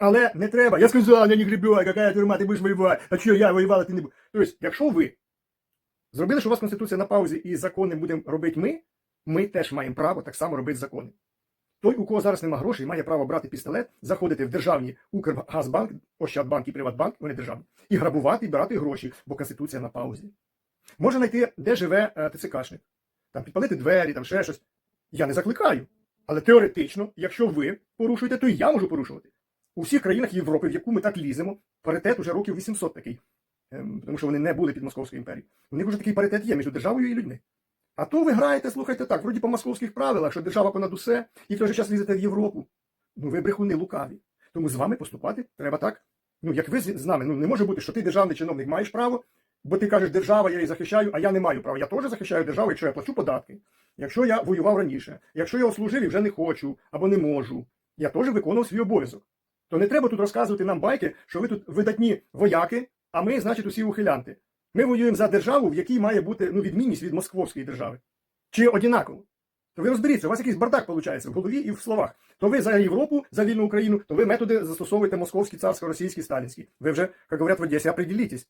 Але не треба. Я сказав, я не гребю, яка тюрма, ти будеш воювати. А що я воювала, ти не будеш. Тобто, якщо ви зробили, що у вас Конституція на паузі і закони будемо робити ми, ми теж маємо право так само робити закони. Той, у кого зараз нема грошей, має право брати пістолет, заходити в державні Укргазбанк, Ощадбанк і Приватбанк, вони державні, і грабувати, і брати гроші, бо Конституція на паузі. Може знайти, де живе е, ТЦКшник, там підпалити двері, там ще щось. Я не закликаю. Але теоретично, якщо ви порушуєте, то і я можу порушувати. У всіх країнах Європи, в яку ми так ліземо, паритет уже років 800 такий, ем, тому що вони не були під Московською імперією. У них вже такий паритет є між державою і людьми. А то ви граєте, слухайте так, вроді по московських правилах, що держава понад усе, і в той же час лізете в Європу. Ну ви брехуни лукаві. Тому з вами поступати треба так. Ну, як ви з нами, ну не може бути, що ти державний чиновник маєш право, бо ти кажеш, держава, я її захищаю, а я не маю права. Я теж захищаю державу, якщо я плачу податки, якщо я воював раніше, якщо я ослужив і вже не хочу або не можу, я теж виконував свій обов'язок. То не треба тут розказувати нам байки, що ви тут видатні вояки, а ми, значить, усі ухилянти. Ми воюємо за державу, в якій має бути ну, відмінність від московської держави. Чи однаково? То ви розберіться, у вас якийсь бардак виходить в голові і в словах. То ви за Європу, за вільну Україну, то ви методи застосовуєте московські, царсько-російські, сталінські. Ви вже, як говорять в Одесі, определітесь.